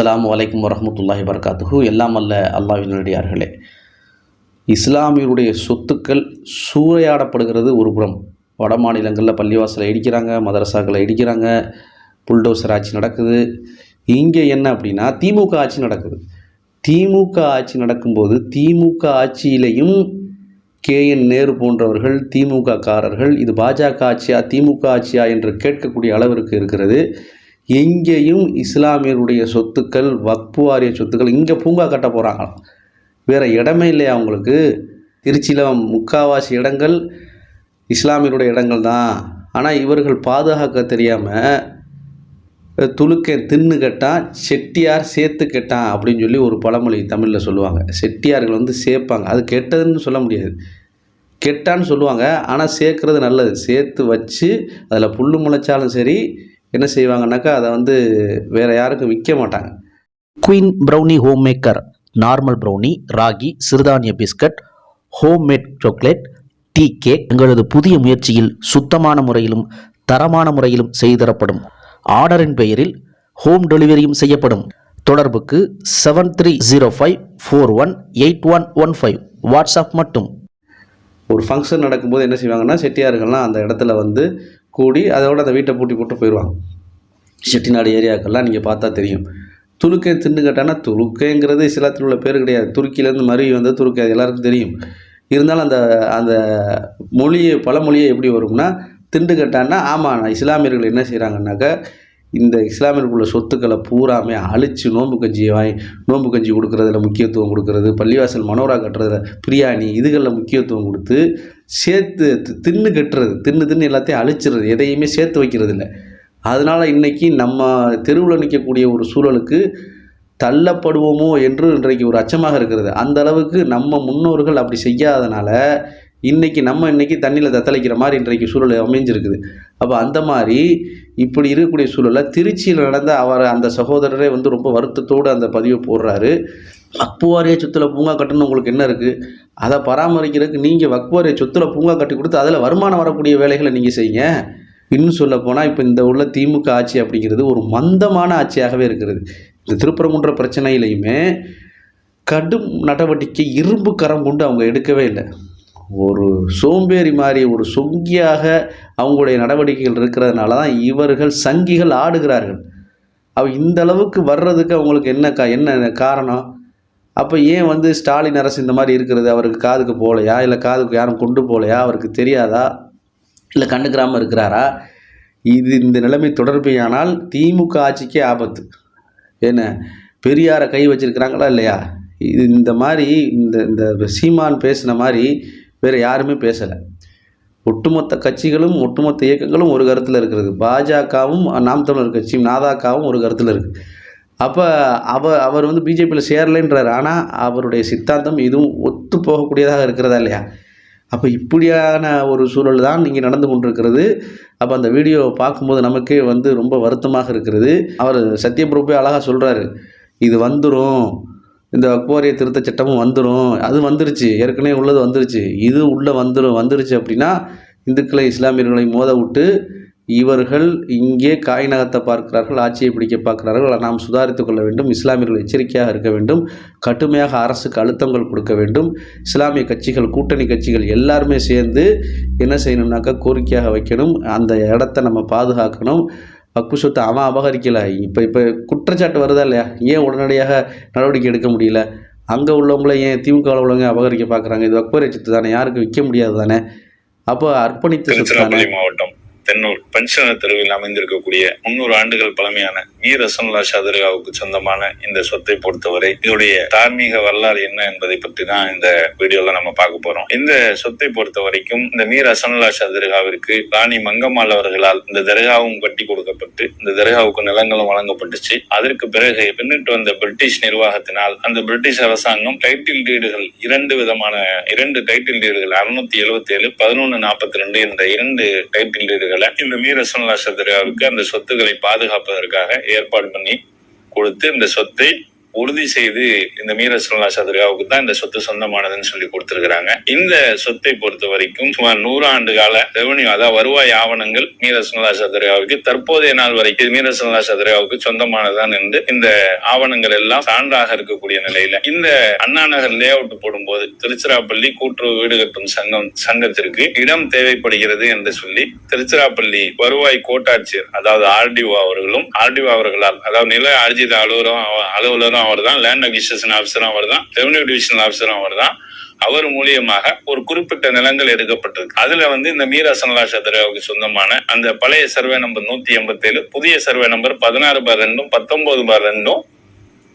அஸ்ஸலாமு வலைக்கம் வரமத்துல்லாஹி வபரகாத்துஹு. எல்லாம் அல்ல அல்லாஹ்வின் இஸ்லாமியருடைய சொத்துக்கள் சூறையாடப்படுகிறது ஒரு புறம். வட மாநிலங்களில் பள்ளிவாசலை இடிக்கிறாங்க மதரசாக்களை இடிக்கிறாங்க புல்டோசர் ஆட்சி நடக்குது. இங்கே என்ன அப்படின்னா திமுக ஆட்சி நடக்குது. திமுக ஆட்சி நடக்கும்போது திமுக ஆட்சியிலையும் கே என் நேரு போன்றவர்கள் திமுக காரர்கள் இது பாஜக ஆட்சியா திமுக ஆட்சியா என்று கேட்கக்கூடிய அளவிற்கு இருக்கிறது. எங்கேயும் இஸ்லாமியருடைய சொத்துக்கள் வக்பு வாரிய சொத்துக்கள் இங்கே பூங்கா கட்ட போகிறாங்களாம் வேறு இடமே இல்லையா அவங்களுக்கு? திருச்சியில் முக்காவாசி இடங்கள் இஸ்லாமியருடைய இடங்கள் தான். ஆனால் இவர்கள் பாதுகாக்க தெரியாமல் துளுக்க தின்னு கெட்டான் செட்டியார் சேர்த்து கெட்டான் அப்படின்னு சொல்லி ஒரு பழமொழி தமிழில் சொல்லுவாங்க. செட்டியார்கள் வந்து சேர்ப்பாங்க. அது கெட்டதுன்னு சொல்ல முடியாது. கெட்டான்னு சொல்லுவாங்க. ஆனால் சேர்க்கறது நல்லது. சேர்த்து வச்சு அதில் புல் முளைச்சாலும் சரி என்ன செய்வாங்கன்னாக்கா அதை வந்து வேறு யாருக்கும் விற்க மாட்டாங்க. Queen brownie home maker normal brownie ragi சிறுதானிய biscuit home made chocolate tea cake எங்களது புதிய முயற்சியில் சுத்தமான முறையிலும் தரமான முறையிலும் செய்து தரப்படும். ஆர்டரின் பெயரில் ஹோம் டெலிவரியும் செய்யப்படும். தொடர்புக்கு seven three zero five four one eight one one five WhatsApp மட்டும். ஒரு ஃபங்க்ஷன் நடக்கும்போது என்ன செய்வாங்கன்னா செட்டியார்கள்லாம் அந்த இடத்துல வந்து கூடி அதோட அந்த வீட்டை பூட்டி போட்டு போயிடுவாங்க. செட்டிநாடு ஏரியாக்கள்லாம் நீங்கள் பார்த்தா தெரியும். துருக்கை தின்னு கேட்டானா இஸ்லாத்தில் உள்ள பேர் கிடையாது. துருக்கியிலேருந்து மருவி வந்து துருக்கை அது எல்லாருக்கும் தெரியும். இருந்தாலும் அந்த அந்த மொழியை பழமொழியை எப்படி வரும்னா திண்டு கட்டான்னா ஆமாம் இஸ்லாமியர்கள் என்ன செய்கிறாங்கன்னாக்கா இந்த இஸ்லாமியர்களுக்குள்ள சொத்துக்களை பூராமே அழித்து நோன்பு கஞ்சியை வாங்கி நோன்பு கஞ்சி கொடுக்குறதுல முக்கியத்துவம் கொடுக்கறது பள்ளிவாசல் மனோரா கட்டுறதுல பிரியாணி இதுகளில் முக்கியத்துவம் கொடுத்து சேர்த்து தி- தின்னு கட்டுறது தின்னு தின்னு எல்லாத்தையும் அழிச்சிடுறது எதையுமே சேர்த்து வைக்கிறது இல்லை அதனால் இன்றைக்கி நம்ம தெருவில் நிற்கக்கூடிய ஒரு சூழலுக்கு தள்ளப்படுவோமோ என்று இன்றைக்கு ஒரு அச்சமாக இருக்கிறது. அந்த அளவுக்கு நம்ம முன்னோர்கள் அப்படி செய்யாதனால இன்றைக்கி நம்ம இன்றைக்கி தண்ணியில் தத்தளிக்கிற மாதிரி இன்றைக்கு சூழல் அமைஞ்சிருக்குது. அப்போ அந்த மாதிரி இப்படி இருக்கக்கூடிய சூழலில் திருச்சியில் நடந்த அவர் அந்த சகோதரரே வந்து ரொம்ப வருத்தத்தோடு அந்த பதிவை போடுறாரு. வக்புவாரிய சொத்தில் பூங்கா கட்டணும் உங்களுக்கு என்ன இருக்குது அதை பராமரிக்கிறதுக்கு நீங்கள் வக்புவாரிய சொத்தில் பூங்கா கட்டி கொடுத்து அதில் வருமானம் வரக்கூடிய வேலைகளை நீங்கள் செய்யுங்க. இன்னும் சொல்லப்போனால் இப்போ இந்த உள்ள திமுக ஆட்சி அப்படிங்கிறது ஒரு மந்தமான ஆட்சியாகவே இருக்கிறது. இந்த திருப்பரங்குன்ற பிரச்சனையிலையுமே கடும் நடவடிக்கை இரும்பு கரம் கொண்டு அவங்க எடுக்கவே இல்லை. ஒரு சோம்பேறி மாதிரி ஒரு சொங்கியாக அவங்களுடைய நடவடிக்கைகள் இருக்கிறதுனால தான் இவர்கள் சங்கிகள் ஆடுகிறார்கள். அவ இந்த அளவுக்கு வர்றதுக்கு அவங்களுக்கு என்ன கா என்ன காரணம்? அப்போ ஏன் வந்து ஸ்டாலின் அரசு இந்த மாதிரி இருக்கிறது? அவருக்கு காதுக்கு போகலையா? இல்லை காதுக்கு யாரும் கொண்டு போகலையா? அவருக்கு தெரியாதா? இல்லை கண்டுக்கிறாமல் இருக்கிறாரா? இது இந்த நிலைமை தொடர்பையானால் திமுக ஆட்சிக்கே ஆபத்து. என்ன? பெரியாரை கை வச்சிருக்கிறாங்களா இல்லையா? இது இந்த மாதிரி இந்த இந்த சீமான் பேசின மாதிரி வேறு யாருமே பேசலை. ஒட்டுமொத்த கட்சிகளும் ஒட்டுமொத்த இயக்கங்களும் ஒரு கருத்தில் இருக்கிறது பாஜகவும் நாம் தமிழர் கட்சியும் நாதாக்காவும் ஒரு கருத்தில் இருக்குது அப்போ அவ அவர் வந்து பிஜேபியில் சேரலைன்றார். ஆனால் அவருடைய சித்தாந்தம் இதுவும் ஒத்து போகக்கூடியதாக இருக்கிறதா இல்லையா? அப்போ இப்படியான ஒரு சூழல் தான் இங்கே நடந்து கொண்டிருக்கிறது. அப்போ அந்த வீடியோவை பார்க்கும்போது நமக்கே வந்து ரொம்ப வருத்தமாக இருக்கிறது. அவர் சத்யபிரபு அழகாக சொல்கிறாரு இது வந்துடும் இந்த வக்வாரிய திருத்த சட்டமும் வந்துடும் அது வந்துருச்சு. ஏற்கனவே உள்ளது வந்துருச்சு. இது உள்ளே வந்துடும் வந்துருச்சு அப்படின்னா இந்துக்களை இஸ்லாமியர்களை மோத விட்டு இவர்கள் இங்கே காய் பார்க்கிறார்கள் ஆட்சியை பிடிக்க பார்க்கிறார்கள். நாம் சுதாரித்து கொள்ள வேண்டும். இஸ்லாமியர்கள் எச்சரிக்கையாக இருக்க வேண்டும். கடுமையாக அரசுக்கு அழுத்தங்கள் கொடுக்க வேண்டும். இஸ்லாமிய கட்சிகள் கூட்டணி கட்சிகள் எல்லாருமே சேர்ந்து என்ன செய்யணும்னாக்கா கோரிக்கையாக வைக்கணும். அந்த இடத்த நம்ம பாதுகாக்கணும். வக்பு சொத்தை அவன் அபகரிக்கலை. இப்போ இப்போ குற்றச்சாட்டு வருதா இல்லையா? ஏன் உடனடியாக நடவடிக்கை எடுக்க முடியல? அங்கே உள்ளவங்கள ஏன் திமுக உள்ளவங்க அபகரிக்க பார்க்குறாங்க இது வக்பரை சொத்து தானே? யாருக்கும் விற்க முடியாது தானே? அப்போ அர்ப்பணித்த சொத்து தானே? மாவட்டம். தென்னூர் பஞ்சன தெருவில் அமைந்திருக்கக்கூடிய முன்னூறு ஆண்டுகள் பழமையான வி ரசன்லா சதுரகாவுக்கு சொந்தமான இந்த சொத்தை பொறுத்தவரை இதோடைய தார்மீக வரலாறு என்ன என்பதை பற்றி தான் இந்த வீடியோல நம்ம பார்க்க போறோம். இந்த சொத்தை பொறுத்த வரைக்கும் இந்த மீர் அசன்லா சதுரகாவிற்கு ராணி மங்கம்மாள் அவர்களால் இந்த தர்காவும் கட்டி கொடுக்கப்பட்டு இந்த தர்காவுக்கு நிலங்களும் வழங்கப்பட்டுச்சு. அதற்கு பிறகு பின்னிட்டு வந்த பிரிட்டிஷ் நிர்வாகத்தினால் அந்த பிரிட்டிஷ் அரசாங்கம் டைட்டில் டீடுகள் இரண்டு விதமான இரண்டு டைட்டில் டீடுகள் அறுநூத்தி எழுபத்தி ஏழு பதினொன்னு நாற்பத்தி ரெண்டு என்ற இரண்டு டைட்டில் டீடுகள் இந்த மீரசன் அசன்லா அந்த சொத்துக்களை பாதுகாப்பதற்காக ஏற்பாடு பண்ணி கொடுத்து இந்த சொத்தை உறுதி செய்து இந்த மீர ரசூலுல்லாஹி சதுராவுக்கு தான் இந்த சொத்து சொந்தமானதுன்னு சொல்லி கொடுத்திருக்கிறாங்க. இந்த சொத்தை பொறுத்த வரைக்கும் சுமார் நூறு ஆண்டு கால ரெவன்யூ அதாவது வருவாய் ஆவணங்கள் மீர ரசூலுல்லாஹி சதுராவுக்கு தற்போதைய நாள் வரைக்கும் மீர ரசூலுல்லாஹி சதுராவுக்கு சொந்தமானதான் என்று இந்த ஆவணங்கள் எல்லாம் சான்றாக இருக்கக்கூடிய நிலையில இந்த அண்ணா நகர் லே அவுட் போடும்போது திருச்சிராப்பள்ளி கூட்டுறவு வீடு கட்டும் சங்கம் சங்கத்திற்கு இடம் தேவைப்படுகிறது என்று சொல்லி திருச்சிராப்பள்ளி வருவாய் கோட்டாட்சியர் அதாவது ஆர்டிஓ அவர்களும் ஆர்டிஓ அவர்களால் அதாவது நில ஆர்ஜித அலுவலகம் அலுவலரும் அவர் தான் லேண்ட் அக்விசேஷன் ஆஃபீஸரும் அவர் தான் ரெவன்யூ டிவிஷனல் ஆஃபீஸரும் அவர் தான் அவர் மூலியமாக ஒரு குறிப்பிட்ட நிலங்கள் எடுக்கப்பட்டிருக்கு. அதுல வந்து இந்த மீராசனலா சதுராவுக்கு சொந்தமான அந்த பழைய சர்வே நம்பர் நூத்தி எண்பத்தி ஏழு புதிய சர்வே நம்பர் பதினாறு பார் ரெண்டும் பத்தொன்பது பார் ரெண்டும்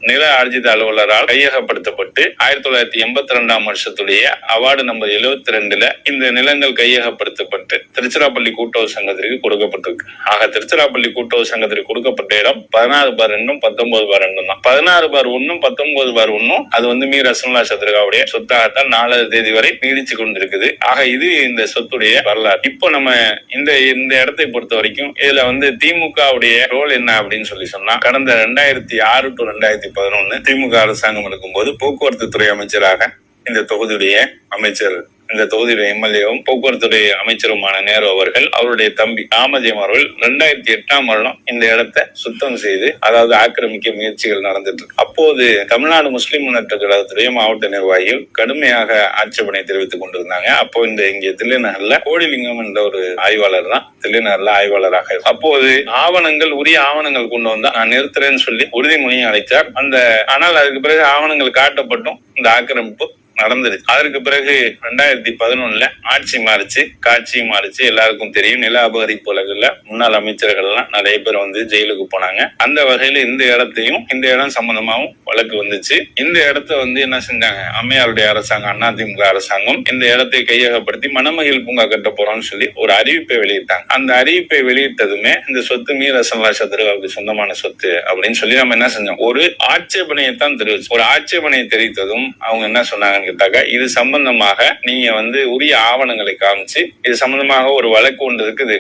நில ஆர்ஜித அலுவலரால் கையகப்படுத்தப்பட்டு ஆயிரத்தி தொள்ளாயிரத்தி எண்பத்தி ரெண்டாம் வருஷத்துடைய அவார்டு நம்பர் எழுபத்தி ரெண்டுல இந்த நிலங்கள் கையகப்படுத்தப்பட்டு திருச்சிராப்பள்ளி கூட்டுறவு சங்கத்திற்கு கொடுக்கப்பட்டிருக்கு. ஆக திருச்சிராப்பள்ளி கூட்டுறவு சங்கத்திற்கு கொடுக்கப்பட்ட இடம் பதினாறு பார் ரெண்டும் பத்தொன்பது பார் ரெண்டும் தான். பதினாறு பார் ஒன்னும் பத்தொன்பது பார் ஒன்னும் அது வந்து மீ ரசன்லா சதுரகாவுடைய சொத்தாகத்தான் நாலாவது தேதி வரை நீடிச்சு கொண்டிருக்குது. ஆக இது இந்த சொத்துடைய வரலாறு. இப்போ நம்ம இந்த இந்த இடத்தை பொறுத்த வரைக்கும் இதுல வந்து திமுகவுடைய ரோல் என்ன அப்படின்னு சொல்லி சொன்னா கடந்த ரெண்டாயிரத்தி ஆறு டு ரெண்டாயிரத்தி பதினொன்று திமுக அரசாங்கம் இருக்கும்போது போக்குவரத்து துறை அமைச்சராக இந்த தொகுதியுடைய அமைச்சர் இந்த தொகுதியுடைய எம்எல்ஏவும் போக்குவரத்துறை அமைச்சருமான நேரு அவர்கள் அவருடைய தம்பி ராமஜெயம் அவர்கள் ரெண்டாயிரத்தி எட்டாம் வருடம் இந்த இடத்தை சுத்தம் செய்து அதாவது ஆக்கிரமிக்க முயற்சிகள் நடந்துட்டு இருக்கு. அப்போது தமிழ்நாடு முஸ்லிம் முன்னேற்ற கழகத்துடைய மாவட்ட நிர்வாகிகள் கடுமையாக ஆட்சேபனை தெரிவித்துக் கொண்டிருந்தாங்க. அப்போ இந்த இங்கே தில்லைநகர்ல கோடிலிங்கம் என்ற ஒரு ஆய்வாளர் தான் தில்லைநகர்ல ஆய்வாளராக அப்போது ஆவணங்கள் உரிய ஆவணங்கள் கொண்டு வந்தா நான் நிறுத்துறேன்னு சொல்லி உறுதிமொழியும் அழைத்தார் அந்த ஆனால் அதுக்கு பிறகு ஆவணங்கள் காட்டப்பட்டும். இந்த ஆக்கிரமிப்பு நடந்துருச்சு அதற்கு பிறகு ரெண்டாயிரத்தி பதினொன்னுல ஆட்சி மாறிச்சு. காட்சி மாறிச்சு. எல்லாருக்கும் தெரியும். நில அபகரிப்பு வழக்குல முன்னாள் அமைச்சர்கள் எல்லாம் நிறைய பேர் வந்து ஜெயிலுக்கு போனாங்க. அந்த வகையில இந்த இடத்தையும் இந்த இடம் சம்பந்தமாவும் வழக்கு வந்துச்சு. இந்த இடத்த வந்து என்ன செஞ்சாங்க? அம்மையாருடைய அரசாங்கம் அதிமுக அரசாங்கம் இந்த இடத்தை கையகப்படுத்தி மணமகிழ் பூங்கா கட்ட போறோம்னு சொல்லி ஒரு அறிவிப்பை வெளியிட்டாங்க. அந்த அறிவிப்பை வெளியிட்டதுமே இந்த சொத்து மீ ரசன்லா சதுரகாவுக்கு சொந்தமான சொத்து அப்படின்னு சொல்லி நம்ம என்ன செஞ்சோம்? ஒரு ஆட்சேபனையை தான் தெரிவிச்சு ஒரு ஆட்சேபனையை தெரிவித்ததும் அவங்க என்ன சொன்னாங்கன்னு கேட்டாக்க இது சம்பந்தமாக நீங்க வந்து உரிய ஆவணங்களை காமிச்சு இது சம்பந்தமாக ஒரு வழக்கு ஒன்று இருக்குது.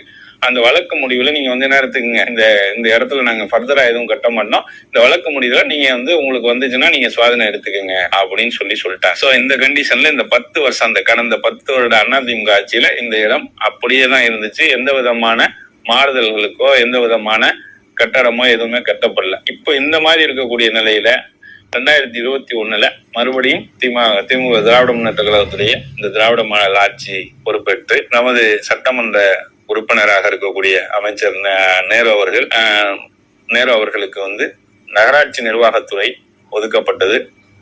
அந்த வழக்கு முடிவுல நீங்க வந்து நேரத்துக்குங்க இந்த இந்த இடத்துல நாங்க ஃபர்தரா எதுவும் கட்ட மாட்டோம். இந்த வழக்கு முடிவுல நீங்க வந்து உங்களுக்கு வந்துச்சுன்னா நீங்க சுவாதனை எடுத்துக்கங்க அப்படின்னு சொல்லி சொல்லிட்டேன் சோ இந்த கண்டிஷன்ல இந்த பத்து வருஷம் அந்த கடந்த பத்து வருட அதிமுக ஆட்சியில இந்த இடம் அப்படியே தான் இருந்துச்சு. எந்த விதமான மாறுதல்களுக்கோ எந்த விதமான கட்டடமோ எதுவுமே கட்டப்படல. இப்போ இந்த மாதிரி இருக்கக்கூடிய நிலையில ரெண்டாயிரத்தி இருபத்தி ஒண்ணுல மறுபடியும் திமுக திமுக திராவிட முன்னேற்ற கழகத்துடைய இந்த திராவிட மாநில ஆட்சி பொறுப்பேற்று நமது சட்டமன்ற உறுப்பினராக இருக்கக்கூடிய அமைச்சர் நே- நேரு அவர்கள் நேரு அவர்களுக்கு வந்து நகராட்சி நிர்வாகத்துறை ஒதுக்கப்பட்டது.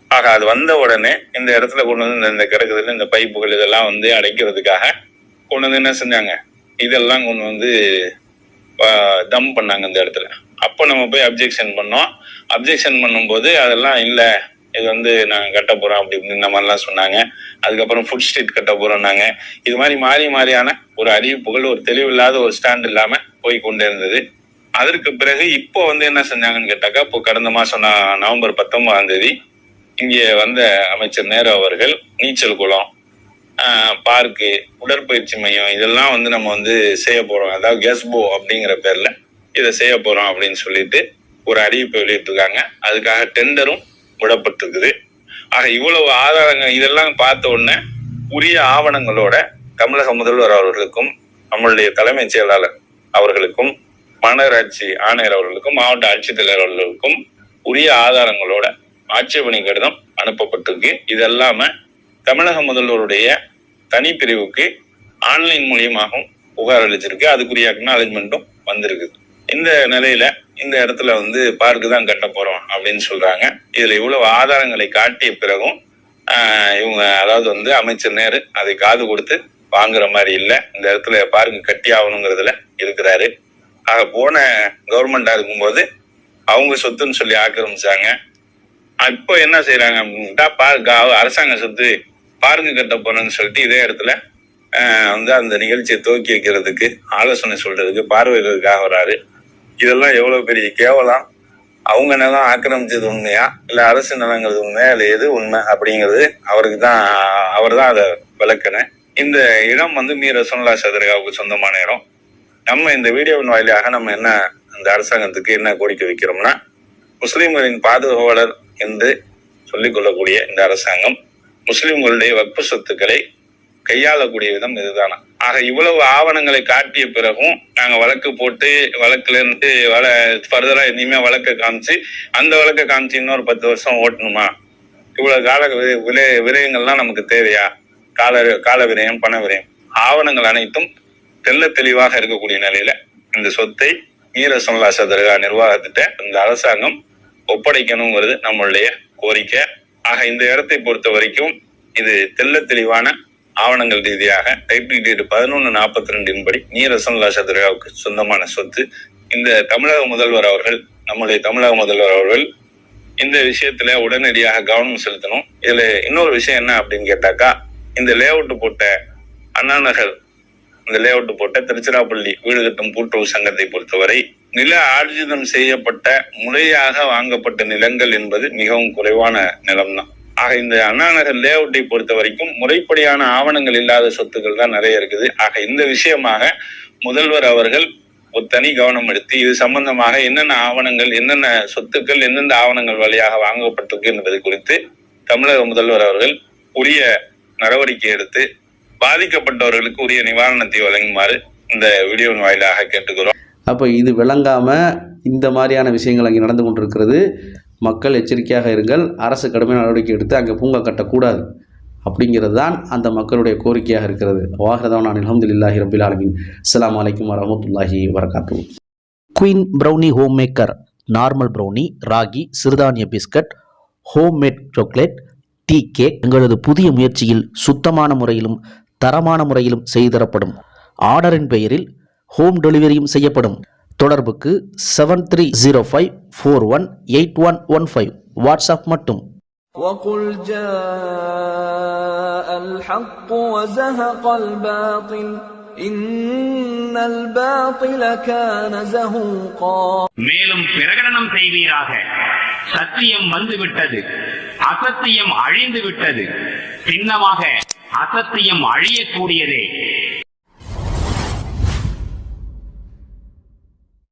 ஆக அது வந்த உடனே இந்த இடத்துல கொண்டு வந்து இந்த- இந்த கிடக்குதுல இந்த பைப்புகள் இதெல்லாம் வந்து அடைக்கிறதுக்காக கொண்டு வந்து என்ன செஞ்சாங்க? இதெல்லாம் கொண்டு வந்து தம் பண்ணாங்க இந்த இடத்துல. அப்போ நம்ம போய் அப்ஜெக்ஷன் பண்ணோம். அப்ஜெக்ஷன் பண்ணும்போது அதெல்லாம் இல்லை இது வந்து நாங்கள் கட்ட போகிறோம் அப்படி இப்படி இந்த மாதிரிலாம் சொன்னாங்க. அதுக்கப்புறம் ஃபுட் ஸ்ட்ரீட் கட்ட போகிறோம்னாங்க இது மாதிரி மாறி மாறியான ஒரு அறிவிப்புகள் ஒரு தெளிவில்லாத ஒரு ஸ்டாண்ட் இல்லாமல் போய் கொண்டே இருந்தது. அதற்கு பிறகு இப்போ வந்து என்ன செஞ்சாங்கன்னு கேட்டாக்கா இப்போ கடந்த மாதம் நவம்பர் பத்தொன்பதாம் தேதி இங்கே வந்த அமைச்சர் நேரு அவர்கள் நீச்சல் குளம் பார்க்கு உடற்பயிற்சி மையம் இதெல்லாம் வந்து நம்ம வந்து செய்ய போகிறோம் அதாவது கெஸ்போ அப்படிங்கிற பேரில் இதை செய்ய போகிறோம் அப்படின்னு சொல்லிட்டு ஒரு அறிவிப்பு வெளியிட்டிருக்காங்க. அதுக்காக டெண்டரும் விடப்பட்டிருக்குது. ஆக இவ்வளவு ஆதாரங்கள் இதெல்லாம் பார்த்த உடனே உரிய ஆவணங்களோட தமிழக முதல்வர் அவர்களுக்கும் நம்மளுடைய தலைமைச் செயலாளர் அவர்களுக்கும் மாநகராட்சி ஆணையர் அவர்களுக்கும் மாவட்ட ஆட்சித்தலைவர் அவர்களுக்கும் உரிய ஆதாரங்களோட ஆட்சேபனை கடிதம் அனுப்பப்பட்டிருக்கு. இது தமிழக முதல்வருடைய தனிப்பிரிவுக்கு ஆன்லைன் மூலியமாகவும் புகார் அளிச்சிருக்கு. அதுக்குரிய அக்னாலஜ்மெண்ட்டும் வந்திருக்கு. இந்த நிலையில இந்த இடத்துல வந்து பார்க்கு தான் கட்ட போறோம் அப்படின்னு சொல்றாங்க. இதுல இவ்வளவு ஆதாரங்களை காட்டிய பிறகும் இவங்க அதாவது வந்து அமைச்சர் நேரு அதை காது கொடுத்து வாங்குற மாதிரி இல்லை. இந்த இடத்துல பார்க்கு கட்டி ஆகணுங்கிறதுல இருக்கிறாரு. ஆக போன கவர்மெண்டா இருக்கும்போது அவங்க சொத்துன்னு சொல்லி ஆக்கிரமிச்சாங்க. இப்போ என்ன செய்யறாங்க அப்படின்ட்டா பார்க்க அரசாங்க சொத்து பாருங்க கட்ட போறேன்னு சொல்லிட்டு இதே இடத்துல வந்து அந்த நிகழ்ச்சியை துவக்கி வைக்கிறதுக்கு ஆலோசனை சொல்றதுக்கு பார்வையிடுறதுக்காக வராரு. இதெல்லாம் எவ்வளவு பெரிய கேவலம். அவங்க நிலம் ஆக்கிரமிச்சது உண்மையா? இல்ல அரசு நிலங்கிறது உண்மையா? இல்ல எது உண்மை? அப்படிங்கிறது அவருக்கு தான் அவர் தான் அதை விளக்கணும் இந்த இடம் வந்து மீ. ரசோல்லா சதுரகாவுக்கு சொந்தமான இடம். நம்ம இந்த வீடியோவின் வாயிலாக நம்ம என்ன இந்த அரசாங்கத்துக்கு என்ன கோரிக்கை வைக்கிறோம்னா முஸ்லிம்களின் பாதுகாவலர் என்று சொல்லிக் கொள்ளக்கூடிய இந்த அரசாங்கம் முஸ்லிம்களுடைய வக்பு சொத்துக்களை கையாளக்கூடிய விதம் இதுதானா? ஆக இவ்வளவு ஆவணங்களை காட்டிய பிறகும் நாங்கள் வழக்கு போட்டு வழக்குல இருந்து வள ஃபர்தரா இனிமே வழக்கை காமிச்சு அந்த வழக்கை காமிச்சு இன்னொரு பத்து வருஷம் ஓட்டணுமா? இவ்வளவு கால வி- விலை விரயங்கள்லாம் நமக்கு தேவையா? கால கால விரயம் பண விரயம். ஆவணங்கள் அனைத்தும் தெள்ள தெளிவாக இருக்கக்கூடிய நிலையில இந்த சொத்தை மீரசம்லா சதர்கா நிர்வாகத்திட்ட இந்த அரசாங்கம் ஒப்படைக்கணுங்கிறது நம்மளுடைய கோரிக்கை. ஆக இந்த இடத்தை பொறுத்த வரைக்கும் இது தெல்ல தெளிவான ஆவணங்கள் ரீதியாக டைட்டில் டேட் பதினொன்று நாற்பத்தி ரெண்டின் படி நீரசன்லா சதுராவுக்கு சொந்தமான சொத்து. இந்த தமிழக முதல்வர் அவர்கள் நம்முடைய தமிழக முதல்வர் அவர்கள் இந்த விஷயத்துல உடனடியாக கவனம் செலுத்தணும். இதுல இன்னொரு விஷயம் என்ன அப்படின்னு கேட்டாக்கா இந்த லேஅவுட் போட்ட அண்ணா நகர் இந்த லேஅவுட் போட்ட திருச்சிராப்பள்ளி வீடு கட்டும் கூட்டுறவு சங்கத்தை பொறுத்தவரை நில ஆர்ஜிதம் செய்யப்பட்ட முறையாக வாங்கப்பட்ட நிலங்கள் என்பது மிகவும் குறைவான நிலம்தான். ஆக இந்த அண்ணா நகர் லேஅவுட்டை பொறுத்த வரைக்கும் முறைப்படியான ஆவணங்கள் இல்லாத சொத்துக்கள் தான் நிறைய இருக்குது. ஆக இந்த விஷயமாக முதல்வர் அவர்கள் ஒரு தனி கவனம் எடுத்து இது சம்பந்தமாக என்னென்ன ஆவணங்கள் என்னென்ன சொத்துக்கள் எந்தெந்த ஆவணங்கள் வழியாக வாங்கப்பட்டிருக்கு என்பது குறித்து தமிழக முதல்வர் அவர்கள் உரிய நடவடிக்கை எடுத்து பாதிக்கப்பட்டவர்களுக்கு உரிய நிவாரணத்தை வழங்குமாறு இந்த வீடியோவின் வாயிலாக கேட்டுக்கிறோம் அப்போ இது விளங்காமல் இந்த மாதிரியான விஷயங்கள் அங்கே நடந்து கொண்டிருக்கிறது. மக்கள் எச்சரிக்கையாக இருங்கள். அரசு கடுமையான நடவடிக்கை எடுத்து அங்கே பூங்கா கட்டக்கூடாது. அப்படிங்கிறது தான் அந்த மக்களுடைய கோரிக்கையாக இருக்கிறது. வாகரதான் நான் அலமதுல்லாஹி ரபில் ஆலமின். அஸ்லாம் வலைக்கம் வரமத்துல்லாஹி வரகாத்து queen brownie home maker normal brownie ragi சிறுதானிய biscuit home made chocolate tea cake எங்களது புதிய முயற்சியில் சுத்தமான முறையிலும் தரமான முறையிலும் செய்து தரப்படும். ஆர்டரின் பெயரில் ஹோம் டெலிவரியும் செய்யப்படும் தொடர்புக்கு seven three zero five four one eight one one five WhatsApp மட்டும் وقل جاء الحق وزهق الباطل إن الباطل كان زهوقا மேலும் பிரகடனம் செய்வீராக சத்தியம் வந்துவிட்டது அசத்தியம் அழிந்து விட்டது சின்னமாக அசத்தியம் அழியக்கூடியதே